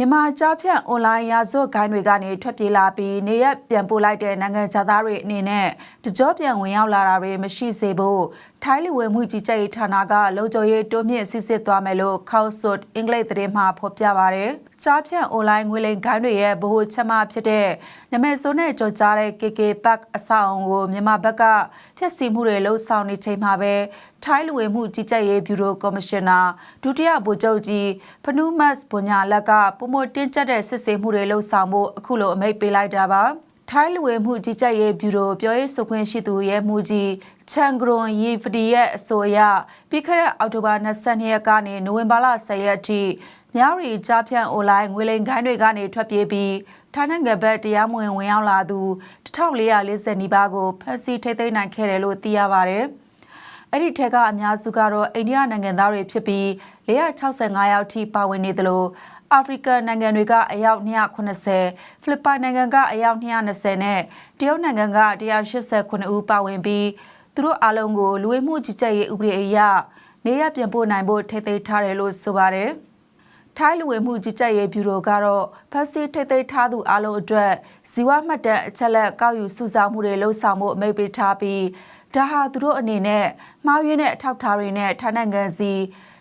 မြန်မာကြားဖြန့်အွန်လိုင်းရာဇဝတ်ဂိုင်းတွေကနေထွက်ပြေးလာပြီးနေရက်ပြန်ပို့လိုက်တဲ့နိုင်ငံသားတွေအနေနဲ့တကြောပြန်ဝင်ရောက်လာတာတွေမရှိစေဖို့ထိုင်းလူဝင်မှုကြီးကြပ်ရေးဌာနကလုံခြုံရေးတိုးမြင့်စစ်ဆေးသွားမယ်လို့ Council အင်္ဂလိပ်သတင်းမှာဖော်ပြပါရတယ်။ ကြားဖြန့်အွန်လိုင်းငွေလိမ်ဂိုင်းတွေရဲ့ဗဟိုချက်မဖြစ်တဲ့နမဲဆိုးနဲ့ကြော်ကြားတဲ့ KK Park အဆောက်အုံကိုမြန်မာဘက်ကဖျက်ဆီးမှုတွေလှုံ့ဆော်နေချိန်မှာပဲထိုင်းလူဝင်မှုကြီးကြပ်ရေးဘျူရိုကော်မရှင်နာဒုတိယဗိုလ်ချုပ်ကြီးဖနူးမတ်ဘွန်ညာလက်ကပုံမတင်းကျပ်တဲ့စစ်ဆေးမှုတွေလှုံ့ဆော်မှုအခုလိုအမိန့်ပေးလိုက်တာပါ ထိုင်းလူဝင်မှုကြီးကြပ်ရေးဘျူရိုပြောရေးဆိုခွင့်ရှိသူရဲမှုကြီးချန်ဂရွန်ယီဖဒီရဲ့အဆိုအရပြီးခဲ့တဲ့အောက်တိုဘာ22ရက်ကနေနိုဝင်ဘာလ10ရက်အထိမြရီကြားဖြန့်အွန်လိုင်းငွေလိမ်ခိုင်းတွေကနေထွက်ပြေးပြီးထိုင်းနိုင်ငံဘက်တရားမဝင်ဝင်ရောက်လာသူ1440နီးပါးကိုဖမ်းဆီးထိသိမ်းနိုင်ခဲ့တယ်လို့သိရပါတယ်။ အဲ့ဒီထက်ကအများစုကတော့အိန္ဒိယနိုင်ငံသားတွေဖြစ်ပြီး465ယောက်ထိပါဝင်နေသလိုအာဖရိကန်နိုင်ငံတွေကအယောက်290ဖိလစ်ပိုင်နိုင်ငံကအယောက်220နဲ့တရုတ်နိုင်ငံက189ဦးပါဝင်ပြီးသူတို့အားလုံးကိုလူဝင်မှုကြီးကြပ်ရေးဥပဒေအရနေရပြန်ပို့နိုင်ဖို့ထိသိမ်းထားတယ်လို့ဆိုပါတယ်။ ထိုင်းလူဝင်မှုကြီးကြပ်ရေးဘျူရိုကတော့ဖက်စီထိသိမ်းထားသူအလုံးအတွက်ဇီဝမှတ်တမ်းအချက်လက်ကောက်ယူစုဆောင်းမှုတွေလှုပ်ဆောင်မှုအမိန့်ပေးထားပြီးဒါဟာသူတို့အနေနဲ့မှားယွင်းတဲ့အထောက်အထားတွေနဲ့ထိုင်းနိုင်ငံစီ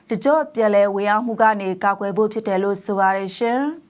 တကြော့ပြက်လဲဝေအောင်မှုကနေကာကွယ်ဖို့ဖြစ်တယ်လို့ဆိုပါတယ်ရှင်။